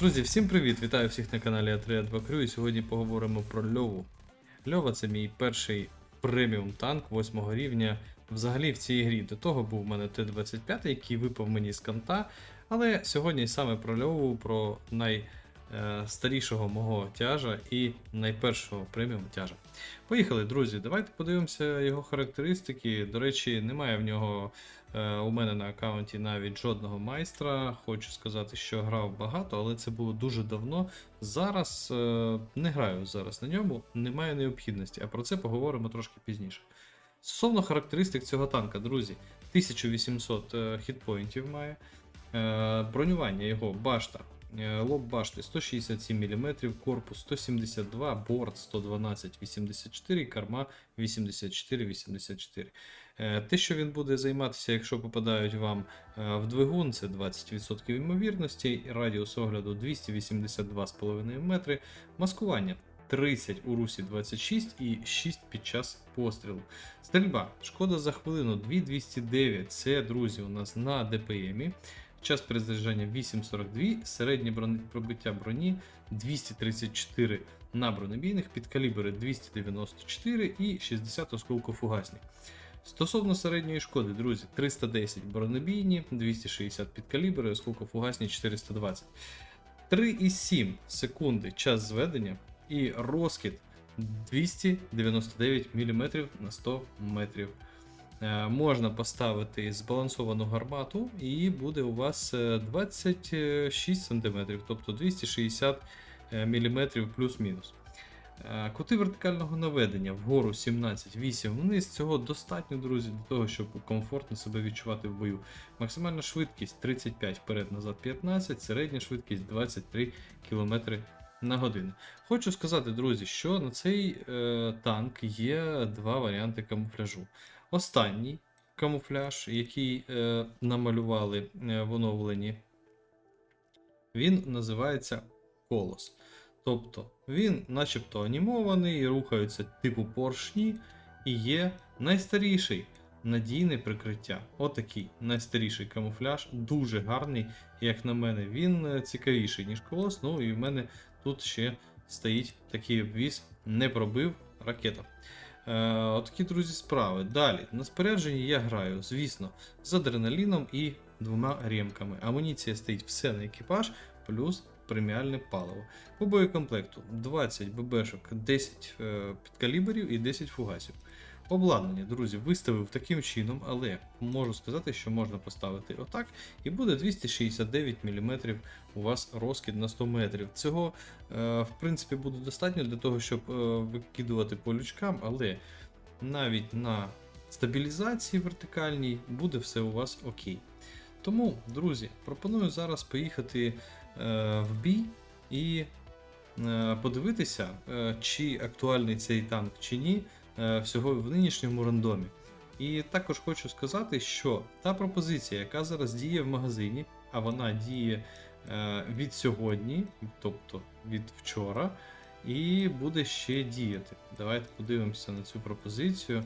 Друзі, всім привіт! Вітаю всіх на каналі А3 і сьогодні поговоримо про Льову. Льова це мій перший преміум танк 8 рівня. Взагалі в цій грі до того був у мене Т-25, який випав мені з канта. Але сьогодні саме про Льову, про найстарішого мого тяжа і найпершого преміум тяжа. Поїхали, друзі, давайте подивимося його характеристики. До речі, немає в нього е, у мене на аккаунті навіть жодного майстра. Хочу сказати, що грав багато, але це було дуже давно. Зараз е, не граю зараз на ньому, немає необхідності, а про це поговоримо трошки пізніше. Стосовно характеристик цього танка, друзі, 1800 е, хітпоінтів має. Е, Бронювання його башта. Е, Лоб башти 167 мм, корпус 172, борт 112 84, карма 84 84. Е, Те, що він буде займатися, якщо попадають вам е, в двигун, це 20% ймовірності, радіус огляду 282,5 метри, маскування 30 у русі 26 і 6 під час пострілу. Стрільба. Шкода за хвилину 2209. Це, друзі, у нас на ДПМі. Час перезаряджання 8.42, середнє пробиття броні 234 на бронебійних, підкалібри 294 і 60 осколкофугасні. Стосовно середньої шкоди, друзі, 310 бронебійні, 260 підкалібри, осколкофугасні 420. 3,7 секунди час зведення і розкид 299 мм на 100 метрів. Е, Можна поставити збалансовану гармату, і буде у вас е, 26 см, тобто 260 мм плюс-мінус. Е, Кути вертикального наведення вгору 17, 8 вниз. Цього достатньо, друзі, для того, щоб комфортно себе відчувати в бою. Максимальна швидкість 35 вперед-назад 15, середня швидкість 23 км на годину. Хочу сказати, друзі, що на цей е, танк є два варіанти камуфляжу. Останній камуфляж, який е, намалювали е, в оновленні, він називається Колос. Тобто він, начебто, анімований, рухається типу поршні і є найстаріший надійне прикриття. Отакий найстаріший камуфляж, дуже гарний, як на мене. Він е, цікавіший, ніж колос. Ну і в мене тут ще стоїть такий обвіз, не пробив ракета. Е, Отакі, друзі, справи. Далі, на спорядженні я граю, звісно, з адреналіном і двома ремками. Амуніція стоїть все на екіпаж, плюс преміальне паливо. По боєкомплекту 20 ББшок, 10 е, підкаліберів і 10 фугасів. Обладнання, друзі, виставив таким чином, але можу сказати, що можна поставити отак, і буде 269 мм у вас розкид на 100 метрів. Цього, е, в принципі, буде достатньо для того, щоб е, викидувати по лючкам, але навіть на стабілізації вертикальній буде все у вас окей. Тому, друзі, пропоную зараз поїхати е, в бій і подивитися, чи актуальний цей танк чи ні, всього в нинішньому рандомі. І також хочу сказати, що та пропозиція, яка зараз діє в магазині, а вона діє е, від сьогодні, тобто від вчора, і буде ще діяти. Давайте подивимося на цю пропозицію.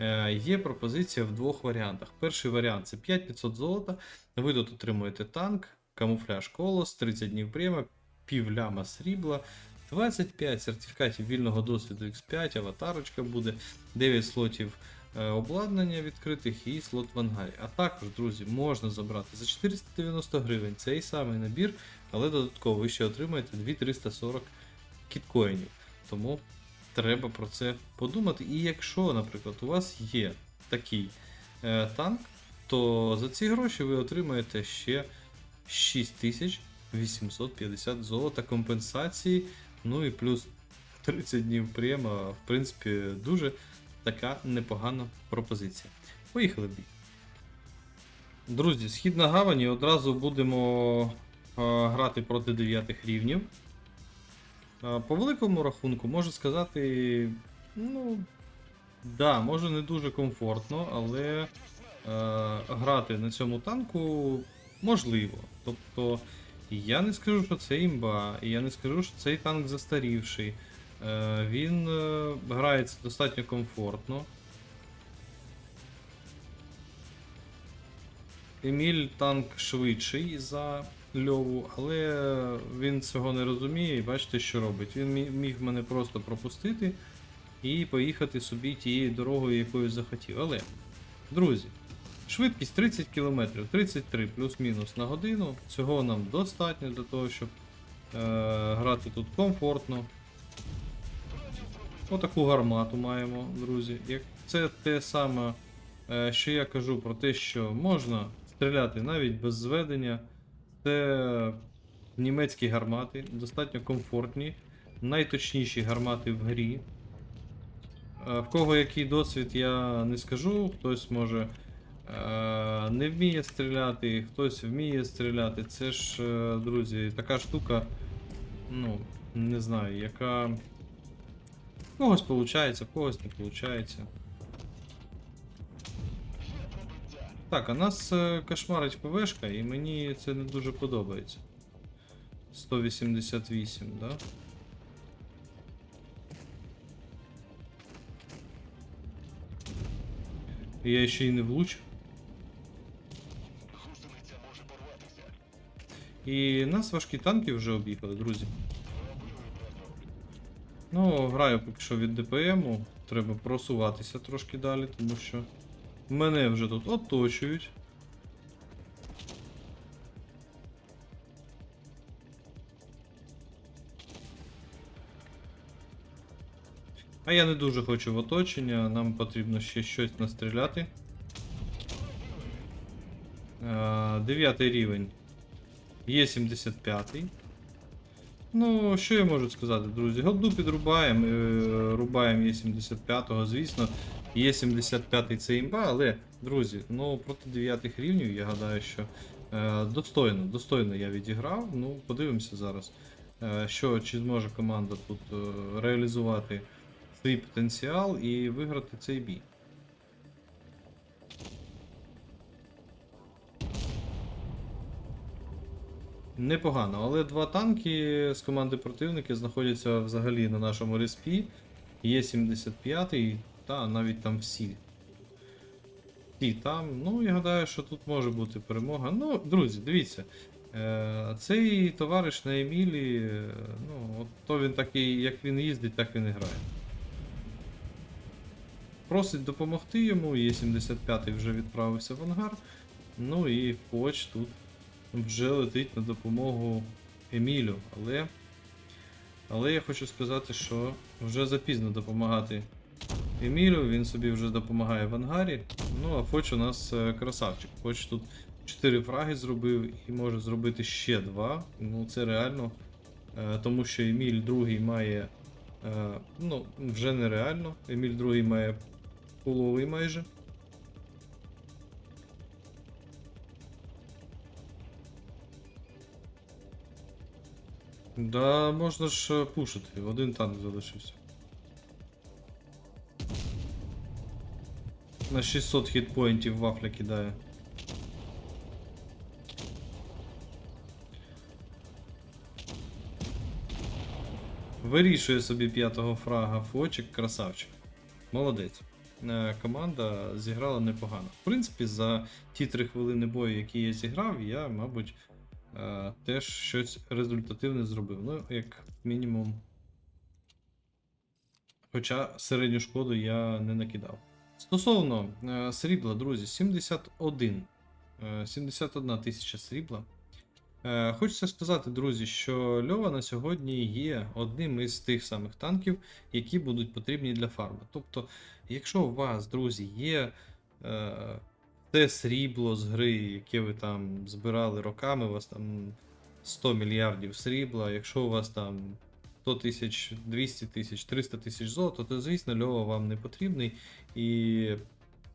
Е, Є пропозиція в двох варіантах. Перший варіант це 5500 золота. Ви тут отримуєте танк, камуфляж колос, 30 днів према, пів ляма срібла, 25 сертифікатів вільного досвіду X5, аватарочка буде, 9 слотів е, обладнання відкритих і слот в ангарі. А також, друзі, можна забрати за 490 гривень цей самий набір, але додатково ви ще отримаєте 2340 кіткоїнів. Тому треба про це подумати. І якщо, наприклад, у вас є такий е, танк, то за ці гроші ви отримаєте ще 6850 золота компенсації, ну і плюс 30 днів према, в принципі, дуже така непогана пропозиція. Поїхали бій. Друзі, схід на гавані одразу будемо грати проти 9 рівнів. По великому рахунку можу сказати, ну, да, може не дуже комфортно, але е, грати на цьому танку можливо. Тобто, я не скажу, що це імба, і я не скажу, що цей танк застарівший. Е, він е, грається достатньо комфортно. Еміль танк швидший за Льову, але він цього не розуміє і бачите, що робить. Він міг мене просто пропустити і поїхати собі тією дорогою, якою захотів. Але, друзі, швидкість 30 км, 33 плюс-мінус на годину. Цього нам достатньо для того, щоб е, грати тут комфортно. Отаку гармату маємо, друзі. Це те саме, е, що я кажу про те, що можна стріляти навіть без зведення. Це німецькі гармати, достатньо комфортні, найточніші гармати в грі. Е, В кого який досвід, я не скажу. Хтось може не вміє стріляти, хтось вміє стріляти. Це ж, е, друзі, така штука, ну, не знаю, яка. Когось виходить, в когось не виходить. Так, а нас е, кошмарить ПВшка, і мені це не дуже подобається. 188, да? Я ще й не влучив. І нас важкі танки вже об'їхали, друзі. Ну, граю поки що від ДПМу. Треба просуватися трошки далі, тому що мене вже тут оточують. А я не дуже хочу в оточення, нам потрібно ще щось настріляти. Е, Дев'ятий рівень. Є 75. Ну, що я можу сказати, друзі? Голду підрубаємо, е, рубаємо Є75-го, звісно. Є75 це імба, але, друзі, ну проти 9 рівнів я гадаю, що е, достойно, достойно я відіграв. Ну, подивимося зараз, е, що чи зможе команда тут е, реалізувати свій потенціал і виграти цей бій. Непогано, але два танки з команди противники знаходяться взагалі на нашому респі. Є 75 та навіть там всі. І там, ну я гадаю, що тут може бути перемога. Ну, друзі, дивіться. Е, цей товариш на Емілі, е, ну, от то він такий, як він їздить, так він і грає. Просить допомогти йому, є 75 вже відправився в ангар. Ну і Поч тут вже летить на допомогу Емілю. Але. Але я хочу сказати, що вже запізно допомагати Емілю, він собі вже допомагає в ангарі. Ну, а Фоч у нас е, красавчик. Фоч тут 4 фраги зробив і може зробити ще 2. Ну, це реально. Е, Тому що Еміль другий має. е, Ну, вже нереально. Еміль другий має половий майже. Да, можна ж е, пушити. Один танк залишився. На 600 хітпоінтів вафля кидає. Вирішує собі п'ятого фрага Фочик, красавчик. Молодець. Е, Команда зіграла непогано. В принципі, за ті три хвилини бою, які я зіграв, я, мабуть, е, теж щось результативне зробив. Ну, як мінімум. Хоча середню шкоду я не накидав. Стосовно е, срібла, друзі, 71. Е, 71 тисяча срібла. Е, Хочеться сказати, друзі, що Льова на сьогодні є одним із тих самих танків, які будуть потрібні для фарми. Тобто, якщо у вас, друзі, є е, те срібло з гри, яке ви там збирали роками, у вас там 100 мільярдів срібла, якщо у вас там 100 тисяч, 200 тисяч, 300 тисяч золота, то звісно Льова вам не потрібний і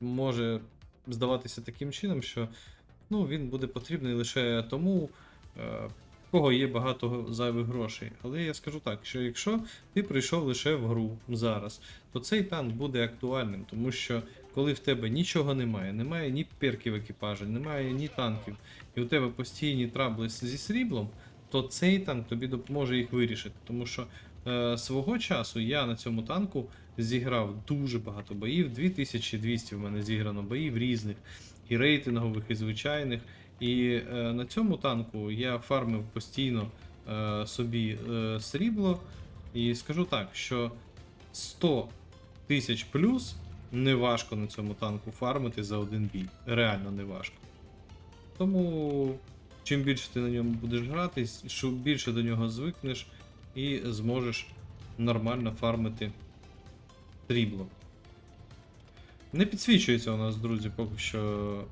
може здаватися таким чином, що ну, він буде потрібний лише тому, е, в кого є багато зайвих грошей. Але я скажу так, що якщо ти прийшов лише в гру зараз, то цей танк буде актуальним, тому що коли в тебе нічого немає, немає ні перків екіпажа, немає ні танків, і у тебе постійні трабли зі сріблом, то цей танк тобі допоможе їх вирішити. Тому що е, свого часу я на цьому танку зіграв дуже багато боїв, 2200 в мене зіграно боїв різних, і рейтингових, і звичайних. І е, на цьому танку я фармив постійно е, собі е, срібло. І скажу так, що 100 тисяч плюс не важко на цьому танку фармити за один бій. Реально не важко. Тому чим більше ти на ньому будеш грати, що більше до нього звикнеш і зможеш нормально фармити срібло. Не підсвічується у нас, друзі, поки що.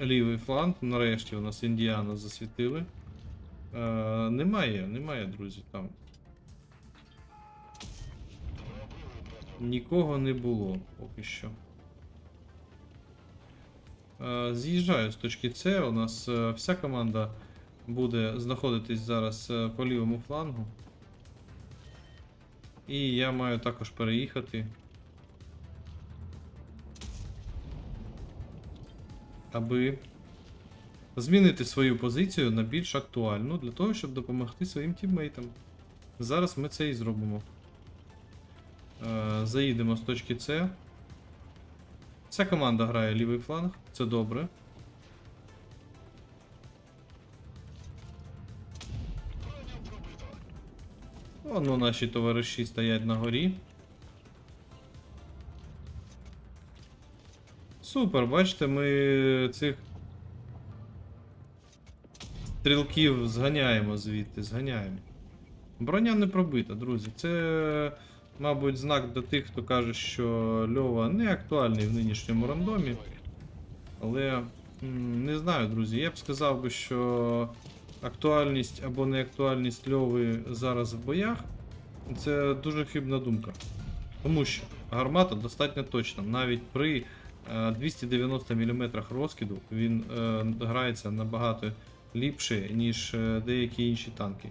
Лівий фланг. Нарешті у нас індіана засвітили. Е, немає, немає, друзі, там. Нікого не було поки що. Е, З'їжджаю з точки С. У нас е, вся команда буде знаходитись зараз е, по лівому флангу. І я маю також переїхати. Аби змінити свою позицію на більш актуальну для того, щоб допомогти своїм тіммейтам. Зараз ми це і зробимо. Е, Заїдемо з точки С. Вся команда грає лівий фланг, це добре. Воно наші товариші стоять на горі. Супер, бачите, ми цих стрілків зганяємо звідти, зганяємо. Броня не пробита, друзі. Це, мабуть, знак до тих, хто каже, що Льова не актуальний в нинішньому рандомі. Але не знаю, друзі. Я б сказав би, що актуальність або неактуальність Льови зараз в боях це дуже хибна думка. Тому що гармата достатньо точна. Навіть при е, 290 мм розкиду він е, грається набагато ліпше, ніж е, деякі інші танки.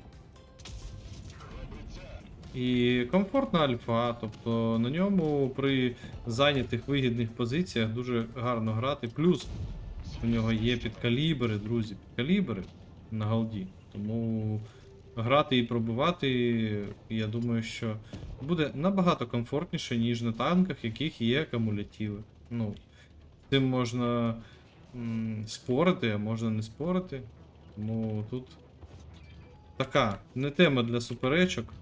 І комфортна альфа, тобто на ньому при зайнятих вигідних позиціях дуже гарно грати. Плюс у нього є підкалібри, друзі, підкалібри на голді. Тому грати і пробивати, я думаю, що буде набагато комфортніше, ніж на танках, яких є акумулятиви. Ну, цим можна спорити, а можна не спорити. Тому тут така не тема для суперечок.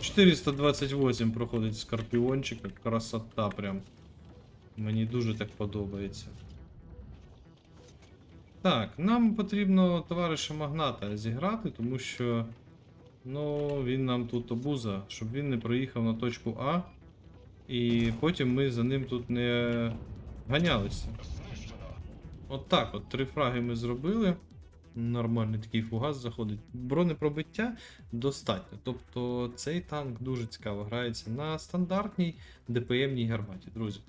428 проходить скорпіончика, красота прям. Мені дуже так подобається. Так, нам потрібно товариша Магната зіграти, тому що ну, він нам тут обуза, щоб він не проїхав на точку А. І потім ми за ним тут не ганялися. От так, от три фраги ми зробили. Нормальний такий фугас заходить. Бронепробиття достатньо. Тобто цей танк дуже цікаво грається на стандартній ДПМній гарматі, друзі.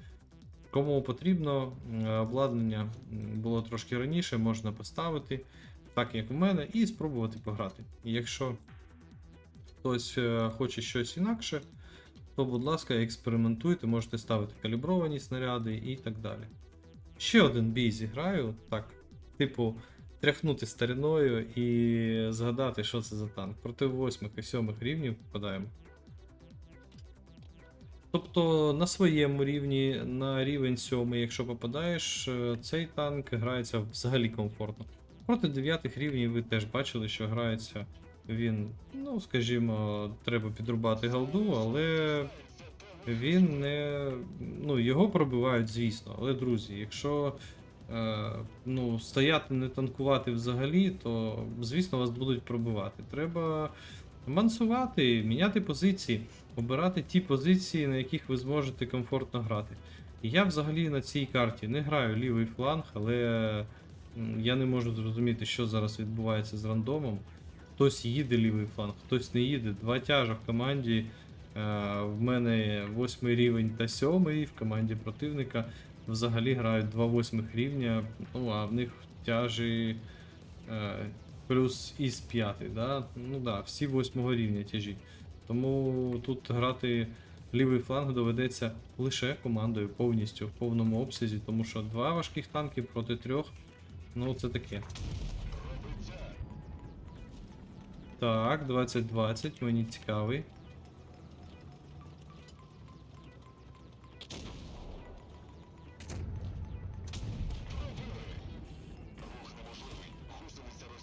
Кому потрібно, обладнання було трошки раніше, можна поставити, так як в мене, і спробувати пограти. Якщо хтось е, хоче щось інакше, то, будь ласка, експериментуйте, можете ставити калібровані снаряди і так далі. Ще один бій зіграю, так, типу, тряхнути стариною і згадати, що це за танк. Проти 8 і 7 рівнів попадаємо. Тобто на своєму рівні, на рівень 7, якщо попадаєш, е, цей танк грається взагалі комфортно. Проти 9 рівнів ви теж бачили, що грається він, ну, скажімо, треба підрубати голду, але він не. Ну, його пробивають, звісно. Але, друзі, якщо ну, стояти не танкувати взагалі, то, звісно, вас будуть пробивати. Треба мансувати, міняти позиції, обирати ті позиції, на яких ви зможете комфортно грати. Я взагалі на цій карті не граю лівий фланг, але я не можу зрозуміти, що зараз відбувається з рандомом. Хтось їде лівий фланг, хтось не їде. Два тяжа в команді. Е, В мене восьмий рівень та сьомий, в команді противника взагалі грають два восьмих рівня, ну а в них тяжі е, плюс із п'ятий, да? Ну да, всі восьмого рівня тяжі. Тому тут грати лівий фланг доведеться лише командою повністю в повному обсязі, тому що два важких танки проти трьох, ну це таке. Так, 2020, мені цікавий.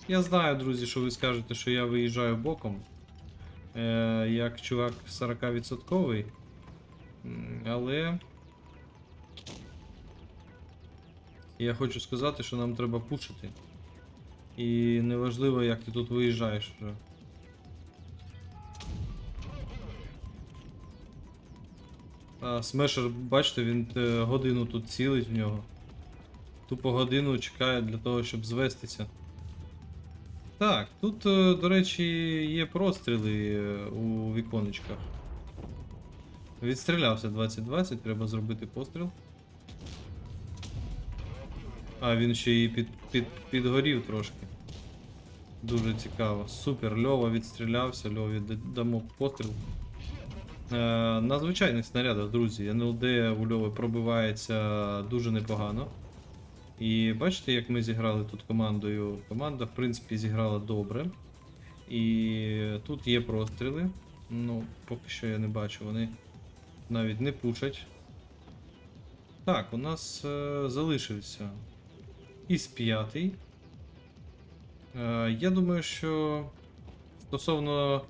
Я знаю, друзі, що ви скажете, що я виїжджаю боком. Е, як чувак 40%. Але. Я хочу сказати, що нам треба пушити. І неважливо, як ти тут виїжджаєш вже. А Смешер, бачите, він е, годину тут цілить в нього. Тупо годину чекає для того, щоб звестися. Так, тут, е, до речі, є простріли е, у віконечках. Відстрілявся 2020, треба зробити постріл. А, він ще і під, під, підгорів трошки. Дуже цікаво. Супер, Льова відстрілявся, Льові дамо постріл. Е, на звичайних снарядах, друзі, НЛД у Льови пробивається дуже непогано. І бачите, як ми зіграли тут командою. Команда, в принципі, зіграла добре. І тут є простріли. Ну, поки що я не бачу, вони навіть не пушать. Так, у нас е, залишився із п'ятий. Е, я думаю, що стосовно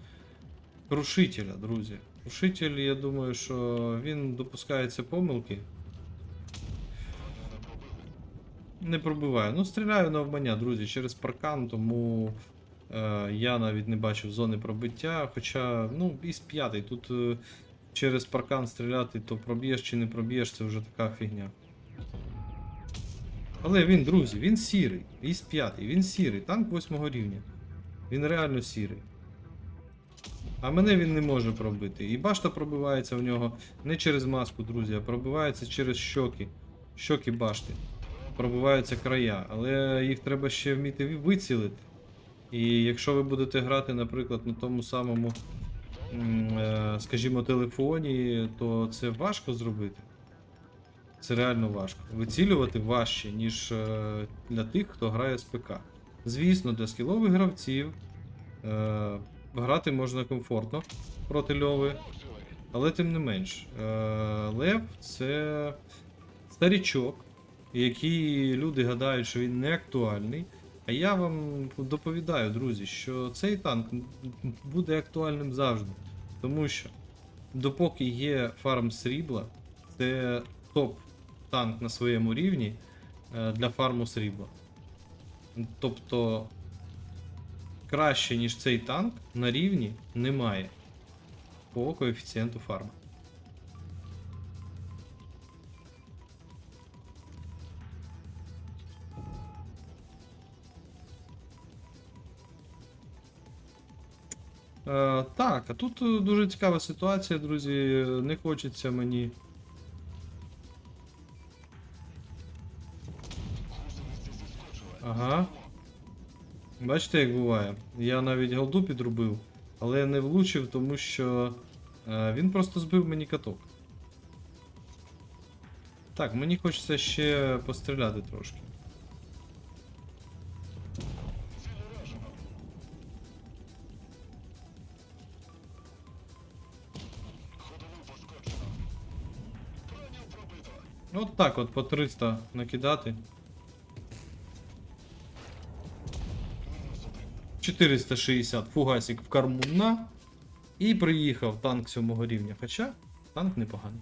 крушителя, друзі. Крушитель, я думаю, що він допускається помилки. Не пробиваю. Ну, стріляю на обмання, друзі, через паркан, тому е, я навіть не бачив зони пробиття. Хоча, ну, із п'ятий. Тут е, через паркан стріляти, то проб'єш чи не проб'єш, це вже така фігня. Але він, друзі, він сірий. Із п'ятий, він сірий. Танк восьмого рівня. Він реально сірий. А мене він не може пробити. І башта пробивається в нього не через маску, друзі, а пробивається через щоки. Щоки башти. Пробиваються края, але їх треба ще вміти вицілити. І якщо ви будете грати, наприклад, на тому самому, е, скажімо, телефоні, то це важко зробити. Це реально важко. Вицілювати важче, ніж е, для тих, хто грає з ПК. Звісно, для скілових гравців е, грати можна комфортно проти льови, але тим не менш. Лев це старічок, який люди гадають, що він не актуальний. А я вам доповідаю, друзі, що цей танк буде актуальним завжди. Тому що допоки є фарм срібла, це топ танк на своєму рівні е, для фарму срібла. Тобто краще, ніж цей танк на рівні немає по коефіцієнту фарми. Так, а тут е, дуже цікава ситуація, друзі. Не хочеться мені. Ага. Бачите, як буває. Я навіть голду підробив, але не влучив, тому що е, він просто збив мені каток. Так, мені хочеться ще постріляти трошки. Пробито. От так от по 300 накидати. 460 фугасик в корму на. І приїхав танк 7 рівня. Хоча танк непоганий.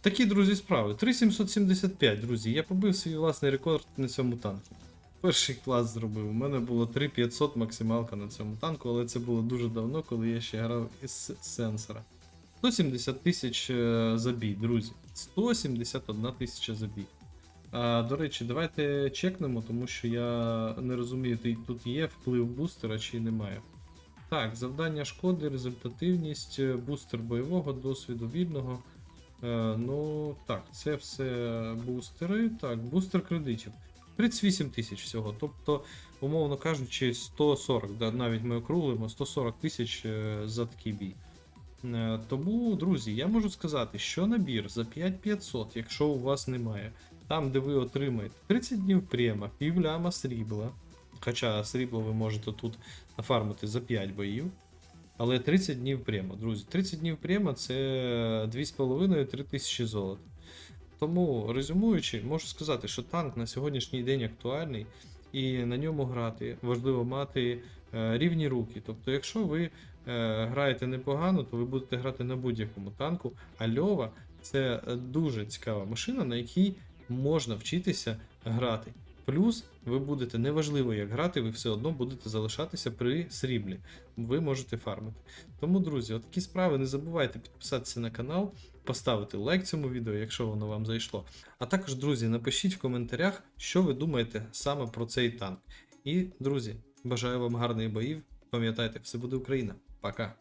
Такі, друзі, справи. 3775, друзі. Я побив свій власний рекорд на цьому танку. Перший клас зробив. У мене було 3500 максималка на цьому танку, але це було дуже давно, коли я ще грав із сенсора. 170 тисяч е, забій, друзі. 171 тисяча забій. А, до речі, давайте чекнемо, тому що я не розумію, тут є вплив бустера чи немає. Так, завдання шкоди, результативність, е, бустер бойового, досвіду вільного. Е, ну, так, це все бустери. Так, бустер кредитів. 38 тисяч всього. Тобто, умовно кажучи, 140, да, навіть ми округлимо, 140 тисяч е, за такий бій. Е, Тому, друзі, я можу сказати, що набір за 5500, якщо у вас немає, там, де ви отримаєте 30 днів према, півляма срібла. Хоча срібло ви можете тут нафармити за 5 боїв. Але 30 днів према, друзі. 30 днів према це 2,5-3 тисячі золота. Тому, резюмуючи, можу сказати, що танк на сьогоднішній день актуальний, і на ньому грати важливо мати рівні руки. Тобто, якщо ви е, граєте непогано, то ви будете грати на будь-якому танку. А Льова це е, дуже цікава машина, на якій можна вчитися грати. Плюс ви будете неважливо як грати, ви все одно будете залишатися при сріблі. Ви можете фармити. Тому, друзі, отакі справи. Не забувайте підписатися на канал, поставити лайк цьому відео, якщо воно вам зайшло. А також, друзі, напишіть в коментарях, що ви думаєте саме про цей танк. І, друзі, бажаю вам гарних боїв. Пам'ятайте, все буде Україна. Пока.